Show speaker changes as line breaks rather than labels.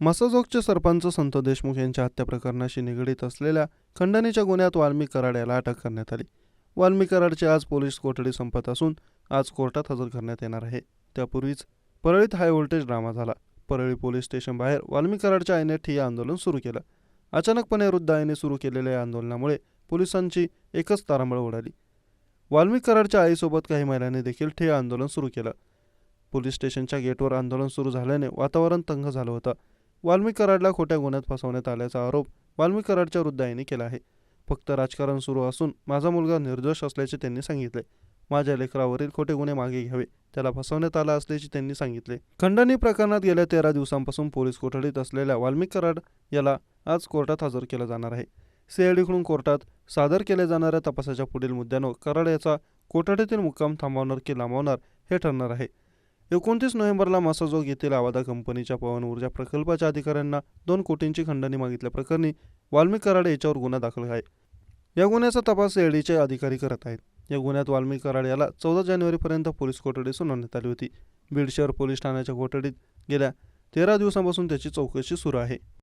मसाजोगचे सरपंच संत देशमुख यांच्या हत्या प्रकरणाशी निगडीत असलेल्या खंडणीच्या गुन्ह्यात वाल्मी कराड याला अटक करण्यात आली. वाल्मी कराडची आज पोलीस कोठडी संपत असून आज कोर्टात हजर करण्यात येणार आहे. त्यापूर्वीच परळीत हाय व्होल्टेज ड्रामा झाला. परळी पोलीस स्टेशन बाहेर वाल्मी कराडच्या आईने ठिय्या आंदोलन सुरू केलं. अचानकपणे वृद्ध आईने सुरू केलेल्या या आंदोलनामुळे पोलिसांची एकच तारांबळ उडाली. वाल्मी कराडच्या आईसोबत काही महिलांनी देखील ठिय्या आंदोलन सुरू केलं. पोलीस स्टेशनच्या गेटवर आंदोलन सुरू झाल्याने वातावरण तंग झालं होतं. वाल्मिक कराडला खोट्या गुन्ह्यात फसवण्यात आल्याचा आरोप वाल्मिक कराडच्या वृद्धाईने केला आहे. फक्त राजकारण सुरू असून माझा मुलगा निर्दोष असल्याचे त्यांनी सांगितले. माझ्या लेकरावरील खोटे गुन्हे मागे घ्यावे त्याला फसवण्यात आला असल्याचे त्यांनी सांगितले. खंडणी प्रकरणात गेल्या तेरा दिवसांपासून पोलीस कोठडीत असलेल्या वाल्मिक कराड याला आज कोर्टात हजर केलं जाणार आहे. सीआयडीकडून कोर्टात सादर केल्या जाणाऱ्या तपासाच्या पुढील मुद्द्यांवर कराड याचा कोठडीतील मुक्काम थांबवणार की लांबवणार हे ठरणार आहे. एकोणतीस नोव्हेंबरला मसाजोग येथील आवादा कंपनीच्या पवन ऊर्जा प्रकल्पाच्या अधिकाऱ्यांना दोन कोटींची खंडणी मागितल्याप्रकरणी वाल्मिक कराड याच्यावर गुन्हा दाखल आहे. या गुन्ह्याचा तपास एडीचे अधिकारी करत आहेत. या गुन्ह्यात वाल्मिक कराड याला चौदा जानेवारीपर्यंत पोलीस कोठडी सुनावण्यात आली होती. बीड शहर पोलीस ठाण्याच्या कोठडीत गेल्या तेरा दिवसांपासून त्याची चौकशी सुरू आहे.